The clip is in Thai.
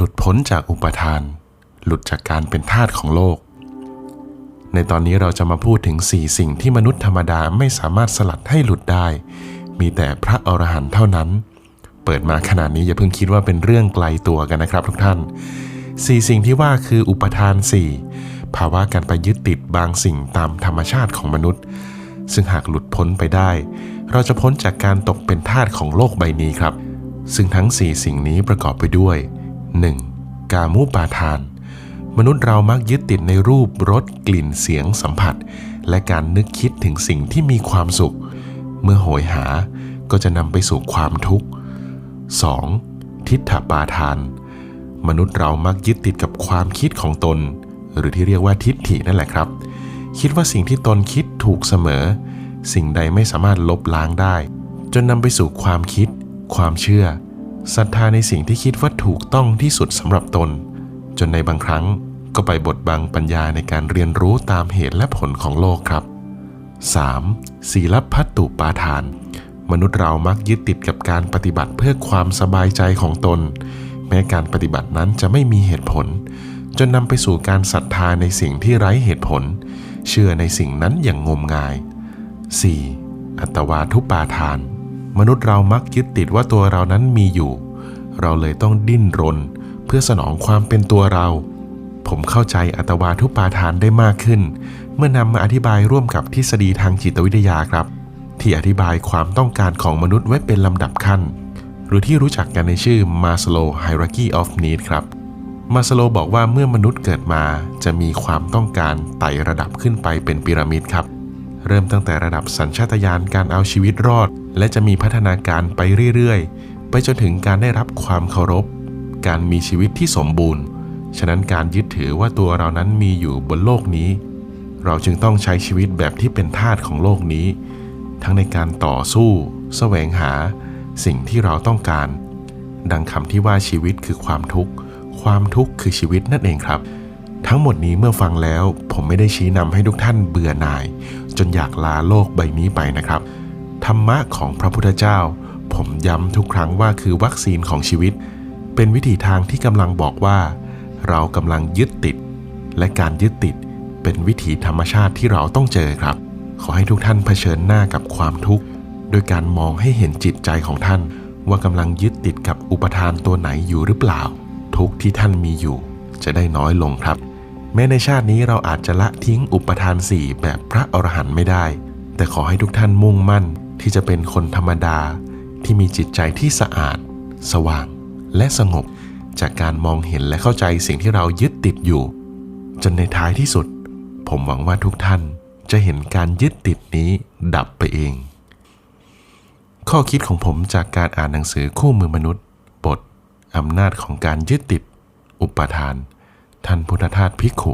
หลุดพ้นจากอุปทาน หลุดจากการเป็นทาสของโลก ในตอนนี้เราจะมาพูดถึง 4 สิ่งที่มนุษย์ธรรมดาไม่สามารถสลัดให้หลุดได้ มีแต่พระอรหันต์เท่านั้น เปิดมาขนาดนี้อย่าเพิ่งคิดว่าเป็นเรื่องไกลตัวกันนะครับทุกท่าน 4 สิ่งที่ว่าคืออุปทาน 4 ภาวะการไปยึดติดบางสิ่งตามธรรมชาติของมนุษย์ ซึ่งหากหลุดพ้นไปได้ เราจะพ้นจากการตกเป็นทาสของโลกใบนี้ครับซึ่งทั้ง 4 สิ่งนี้ประกอบไปด้วย 1. กามุปาทาน มนุษย์เรามักยึดติดในรูปรสกลิ่นเสียงสัมผัส และการนึกคิดถึงสิ่งที่มีความสุข เมื่อโหยหาก็จะนำไปสู่ความทุกข์ 2. ทิฏฐปาทาน มนุษย์เรามักยึดติดกับความคิดของตน หรือที่เรียกว่าทิฏฐินั่นแหละครับ คิดว่าสิ่งที่ตนคิดถูกเสมอ สิ่งใดไม่สามารถลบล้างได้ จนนำไปสู่ความคิด ความเชื่อ ศรัทธาในสิ่งที่คิดว่าถูกต้องที่สุดสำหรับตน จนในบางครั้งก็ไปบดบังปัญญาในการเรียนรู้ตามเหตุและผลของโลกครับ 3. ศีลพัตตุปาทาน มนุษย์เรามักยึดติดกับการปฏิบัติเพื่อความสบายใจของตน แม้การปฏิบัตินั้นจะไม่มีเหตุผล จนนำไปสู่การศรัทธาในสิ่งที่ไร้เหตุผล เชื่อในสิ่งนั้นอย่างงมงาย 4. อัตวาทุปาทาน มนุษย์เรามักยึดติดว่าตัวเรานั้นมีอยู่ เราเลยต้องดิ้นรน เพื่อสนองความเป็นตัวเรา ผมเข้าใจอัตวาทุปาทานได้มากขึ้น เมื่อนำมาอธิบายร่วมกับทฤษฎีทางจิตวิทยาครับ ที่อธิบายความต้องการของมนุษย์ไว้เป็นลำดับขั้น หรือที่รู้จักกันในชื่อ Maslow Hierarchy of Need ครับมาสโลบอกว่าเมื่อมนุษย์เกิดมาจะมีความต้องการไต่ระดับขึ้นไปเป็นพีระมิดครับ เริ่มตั้งแต่ระดับสัญชาตญาณการเอาชีวิตรอด และจะมีพัฒนาการไปเรื่อยๆ ไปจนถึงการได้รับความเคารพ การมีชีวิตที่สมบูรณ์ ฉะนั้นการยึดถือว่าตัวเรานั้นมีอยู่บนโลกนี้ เราจึงต้องใช้ชีวิตแบบที่เป็นทาสของโลกนี้ ทั้งในการต่อสู้ แสวงหา สิ่งที่เราต้องการ ดังคำที่ว่าชีวิตคือความทุกข์ ความทุกข์คือชีวิตนั่นเองครับ ทั้งหมดนี้เมื่อฟังแล้วผมไม่ได้ชี้นำให้ทุกท่านเบื่อหน่าย จนอยากลาโลกใบนี้ไปนะครับ ธรรมะของพระพุทธเจ้า ผมย้ำทุกครั้งว่าคือวัคซีนของชีวิต เป็นวิถีทางที่กำลังบอกว่า เรากำลังยึดติด และการยึดติดเป็นวิถีธรรมชาติที่เราต้องเจอครับ ขอให้ทุกท่านเผชิญหน้ากับความทุกข์โดยการมองให้เห็นจิตใจของท่าน ว่ากำลังยึดติดกับอุปทานตัวไหนอยู่หรือเปล่า ทุกที่ท่านมีอยู่ จะได้น้อยลงครับ แม้ในชาตินี้เราอาจจะละทิ้งอุปทานสี่แบบพระอรหันต์ไม่ได้ แต่ขอให้ทุกท่านมุ่งมั่นที่จะเป็นคนธรรมดาที่มีจิตใจที่สะอาด สว่าง และสงบ จากการมองเห็นและเข้าใจสิ่งที่เรายึดติดอยู่ จนในท้ายที่สุด ผมหวังว่าทุกท่านจะเห็นการยึดติดนี้ดับไปเอง ข้อคิดของผมจากการอ่านหนังสือคู่มือมนุษย์ บทอำนาจของการยึดติด อุปทาน ท่านพุทธทาสภิกขุ